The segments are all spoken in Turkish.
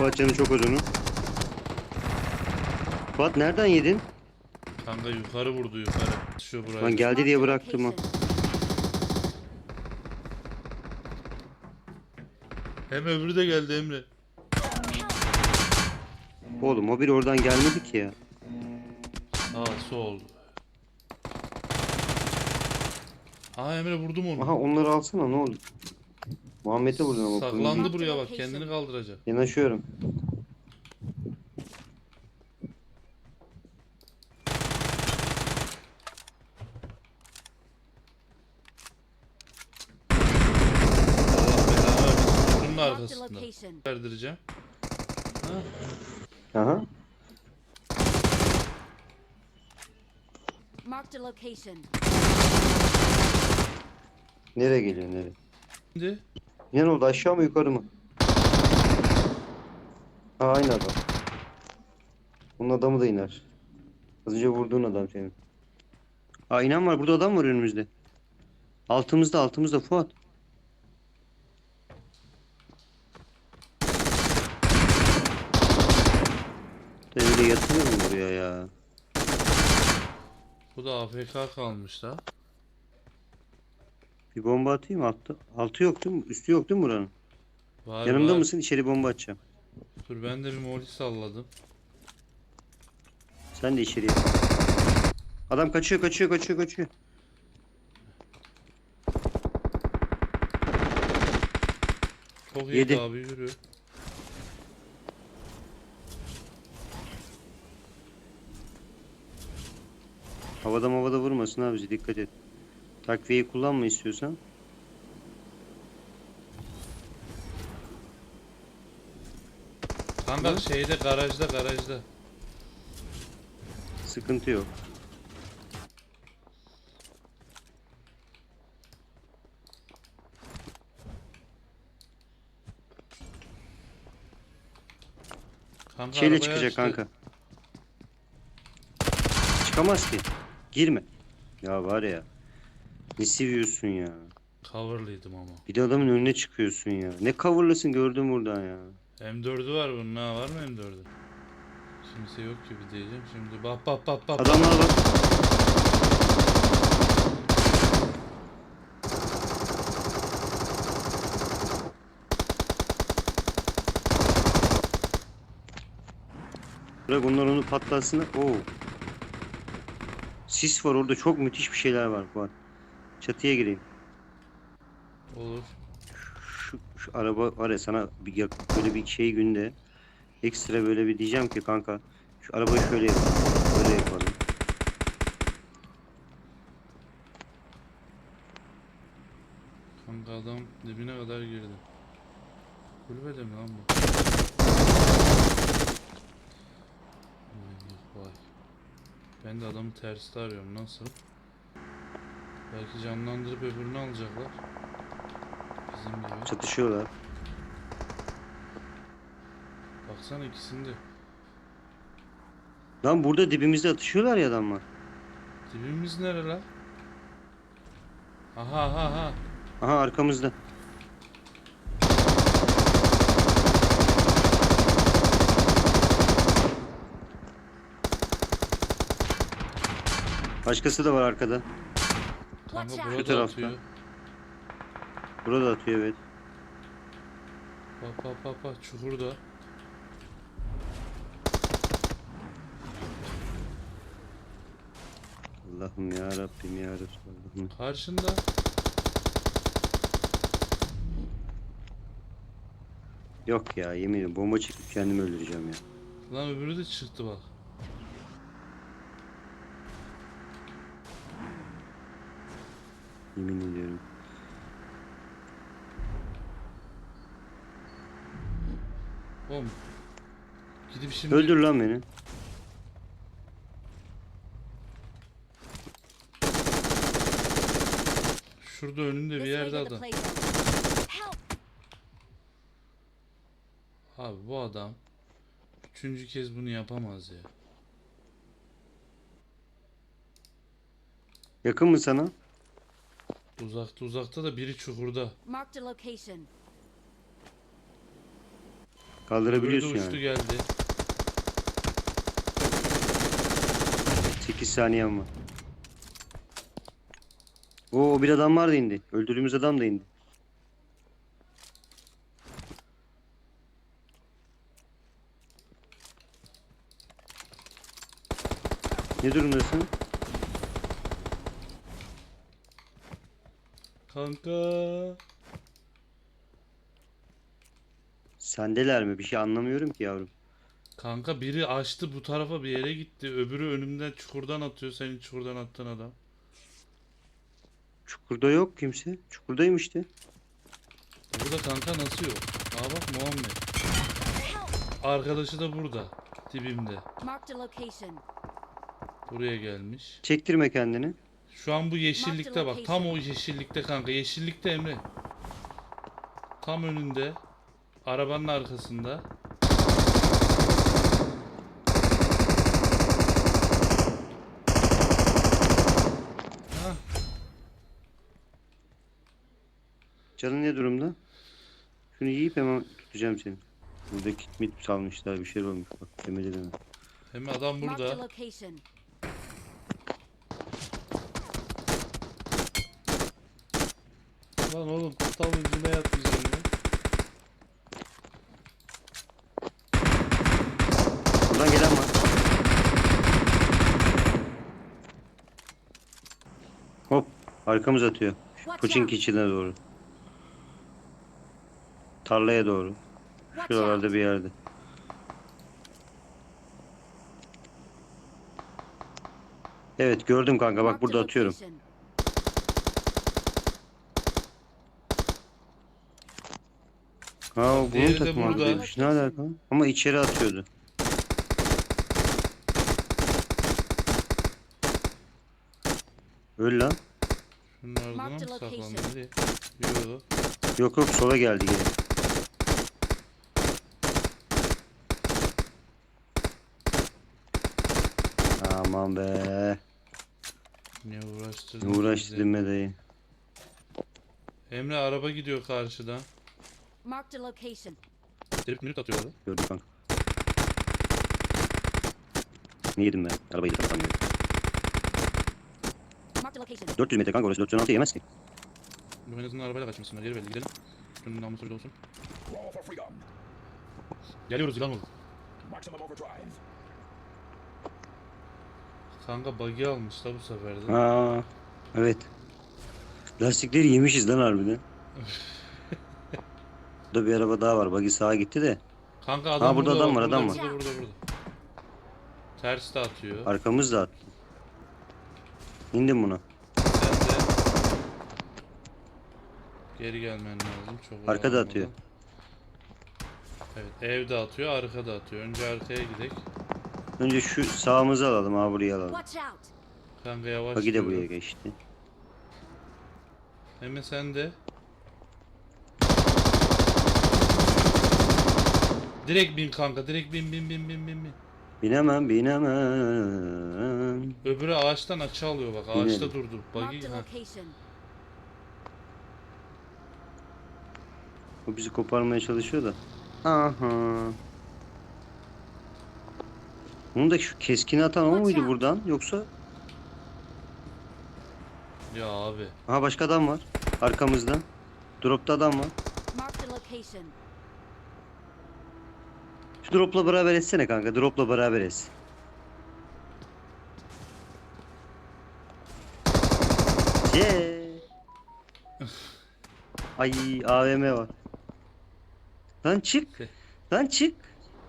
Fuat canı çok az onun. Fuat nereden yedin? Kanka yukarı vurdu yukarı. Şu buraya. Lan geldi diye bıraktım ha. Hem öbürü de geldi Emre. Oğlum o bir oradan gelmedi ki ya. Aa su oldu. Aa Emre vurdum onu. Aha onları alsana ne oldu? Muhammed'e vurdun ama. Saklandı buraya bak kendini kaldıracak. Yanaşıyorum. A arkasında. Verdireceğim. Aha. Marked a location. Nereye geliyor nereye? Şimdi Ne oldu aşağı mı yukarı mı? Ha aynı adam. Bunun adamı da iner. Az önce vurduğun adam senin. Aa inen var burada adam var önümüzde. Altımızda altımızda Fuat. Öyle yatılır mı buraya ya? bu da AFK kalmış da. Bir bomba atayım altta. Altı yok değil mi? Üstü yok değil mi buranın? Var, Yanımda var. mısın? İçeri bomba atacağım. Dur ben de bir moli salladım. Sen de içeriye. Adam kaçıyor kaçıyor kaçıyor kaçıyor. Çok iyi Yedi. abi yürü. Havada havada vurmasın abi bizi dikkat et. Takviyeyi kullanma istiyorsan. Kanka Ne? şeyde garajda garajda. Sıkıntı yok. Kanka Şeyle çıkacak açtı. kanka. Çıkamaz ki. Girme. Ya var ya. Ne seviyorsun ya. Coverlıydım ama. Bir de adamın önüne çıkıyorsun ya. Ne coverlasın gördüm buradan ya. M4'ü var bunun ha var mı M4'ü? Kimse yok gibi diyeceğim şimdi. Bak bak bak bak. Adamlar var. Bırak onlar onu patlatsınlar. Oo. Sis var orada çok müthiş bir şeyler var Fuat. Çatıya gireyim. Olur. Şu, şu araba var ya sana bir yak- böyle bir şey günde ekstra böyle bir diyeceğim ki kanka şu arabayı şöyle yapalım. Böyle yapalım. Kanka adam dibine kadar girdi. Kulübede mi lan bu? Vay, Vay. Ben de adamı terste arıyorum nasıl? Belki canlandırıp öbürünü alacaklar. Bizim gibi. Çatışıyorlar. Baksana ikisinde. Lan burada dibimizde atışıyorlar ya adamlar. Dibimiz nere lan? Aha aha aha. Aha arkamızda. Başkası da var arkada. Kanka Watch out. burada tarafta. atıyor. Burada atıyor evet. Bak bak bak bak çukurda. Allah'ım ya Rabbim ya Resulallah'ım. Karşında. Yok ya yemin ederim bomba çekip kendimi öldüreceğim ya. Lan öbürü de çıktı bak. Yemin ediyorum. Oğlum. Gidip şimdi Öldür lan beni. şurada önünde bir yerde adam. Abi bu adam üçüncü kez bunu yapamaz ya. Yakın mı sana? Uzakta uzakta da biri çukurda. Marked a location. Kaldırabiliyorsun Öbürü de uçtu yani. geldi. 8 saniyem var. Oo bir adam vardı indi. Öldürdüğümüz adam da indi. Ne durumdasın? Kanka. Sendeler mi? Bir şey anlamıyorum ki yavrum. Kanka biri açtı bu tarafa bir yere gitti. Öbürü önümden çukurdan atıyor. Senin çukurdan attığın adam. Çukurda yok kimse. Çukurdayım işte. Burada kanka nasıl yok? Aa bak Muhammed. Arkadaşı da burada. Dibimde. Buraya gelmiş. Çektirme kendini. Şu an bu yeşillikte bak. Tam o yeşillikte kanka. Yeşillikte Emre. Tam önünde. Arabanın arkasında. Hah, Canın ne durumda? Şunu yiyip hemen tutacağım seni. Burada kit mit salmışlar bir şey olmuş bak demedi deme. Hem adam burada. Lan oğlum kutal ucuna yatmayacağım ya. Buradan gelen var. Hop arkamız atıyor. Watch Puçin out. içine doğru. Tarlaya doğru. Şuralarda bir yerde. Evet gördüm kanka bak burada atıyorum. Ha bunun Diğeri de takımı burada. buradaymış. Ne alaka? Ama içeri atıyordu. Öl lan. Şunun ardına mı saklandı? location. Nereye? Yo. Yok yok sola geldi geri. Aman be. Ne Ne uğraştırdın uğraştı bizi? deme dayı. Emre araba gidiyor karşıdan. Marked a location. Trip minut atıyor orada. Gördüm kanka. Ne yedim ben? Arabayı da kapatamıyorum. Marked a location. 400 metre kanka orası 416 yemez ki. Bu en azından arabayla kaçmışsınlar. Geri belli gidelim. Şunun namusu olsun. Geliyoruz yılan oğlum. Maximum overdrive. Kanka bug'i almış da bu sefer de. Aa, evet. Lastikleri yemişiz lan harbiden. Burada bir araba daha var. Bagi sağa gitti de. Kanka adam burada burada, adam var, burada, adam burada, var. Burada, burada, Ters de atıyor. Arkamız da attı. İndim buna. Sen de geri gelmen lazım. Çok Arkada oyalanmadan. atıyor. Evet evde atıyor arkada atıyor. Önce arkaya gidelim. Önce şu sağımızı alalım ha burayı alalım. Watch out. Kanka yavaş Bagi de buraya geçti. Hemen sen de. Direkt bin kanka direkt bin bin bin bin bin bin. Binemem binemem. Öbürü ağaçtan açı alıyor bak ağaçta Binelim. durdu. Ha. location. O bizi koparmaya çalışıyor da. Aha. Bunu da şu keskini atan o muydu buradan yoksa? Ya abi. Aha başka adam var. Arkamızda. Dropta adam var. Marked a location. Şu dropla beraber etsene kanka. Dropla beraber es. Ye. Ay AVM var. Lan çık. Lan çık.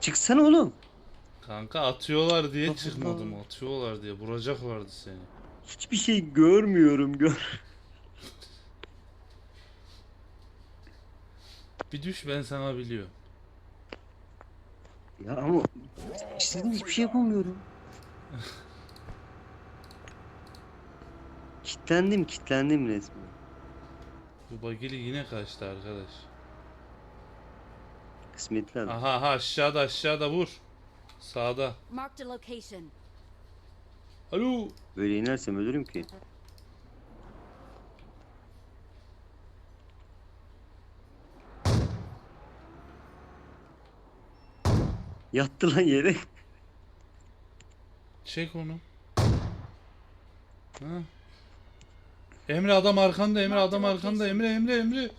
Çıksana oğlum. Kanka atıyorlar diye Allah çıkmadım. Allah. Atıyorlar diye. Vuracaklardı seni. Hiçbir şey görmüyorum gör. Bir düş ben sana biliyorum. Ya ama istediğim hiçbir şey yapamıyorum. kitlendim kitlendim resmen. Bu bagili yine kaçtı arkadaş. Kısmetli adam. Aha aha aşağıda aşağıda vur. Sağda. Marked a location. Alo. Böyle inersem ölürüm ki. Yattı lan yere. Çek onu. Ha. Emre adam arkanda Emre adam arkanda Emre Emre Emre.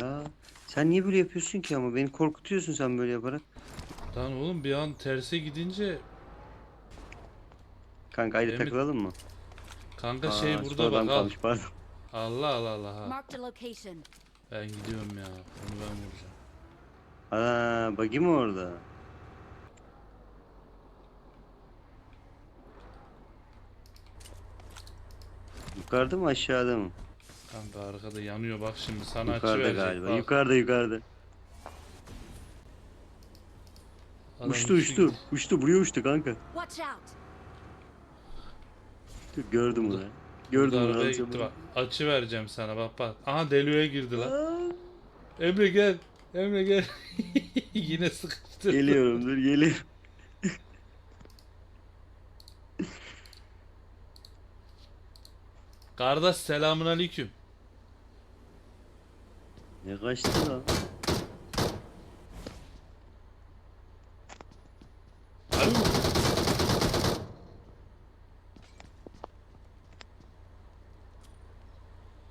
Ya sen niye böyle yapıyorsun ki ama beni korkutuyorsun sen böyle yaparak. Lan oğlum bir an terse gidince Kanka ayrı Emre- takılalım mı? kanka Aa, şey burada sonradan bak al. kalmış, pardon. Allah Allah Allah ha. Marked a location. Ben gidiyorum ya. Onu ben vuracağım. Aa, bagi mi orada? Yukarıda mı aşağıda mı? Kanka arkada yanıyor bak şimdi sana açı yukarıda verecek. galiba. bak. Yukarıda yukarıda. Adam uçtu uçtu uçtu. Uçtu buraya uçtu kanka. Watch out. Dur, Gördüm onu. Burada Gördüm onu. arabaya alacağım gitti onu. bak. Açı vereceğim sana bak bak. Aha Delo'ya girdi lan. Aa, Emre gel. Emre gel. Yine sıkıştı. Geliyorum dur geliyorum. Kardeş selamun aleyküm. Ne kaçtı lan?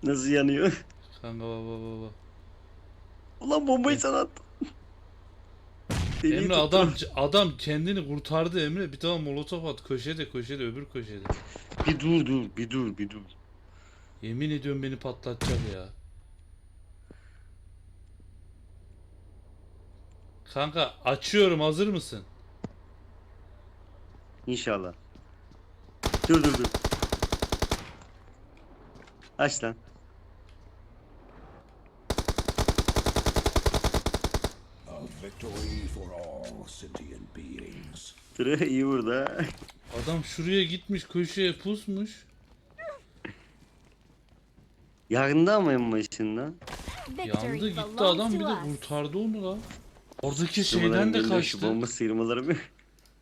Nasıl yanıyor? Kanka baba baba. Ulan bombayı sana attım. Deliği Emre tuttum. adam adam kendini kurtardı Emre. Bir tane molotof at köşede köşede öbür köşede. Bir dur dur bir dur bir dur. Yemin ediyorum beni patlatacak ya. Kanka açıyorum hazır mısın? İnşallah. Dur dur dur. Aç lan. A victory for all sentient beings. Dur iyi burada. Adam şuraya gitmiş köşeye pusmuş. Yakında ama en başında. Yandı gitti adam bir de kurtardı onu lan. Oradaki şeyden de kaçtı. bomba sıyırmaları mı?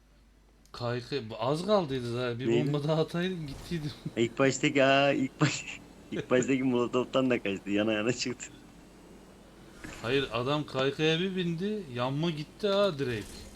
Kaykı az kaldıydı zaten. Bir Neydi? bomba daha ataydın gittiydim. ilk baştaki aa ilk baş ilk baştaki molotoftan da kaçtı. Yana yana çıktı. Hayır adam kaykaya bir bindi yanma gitti ha direkt.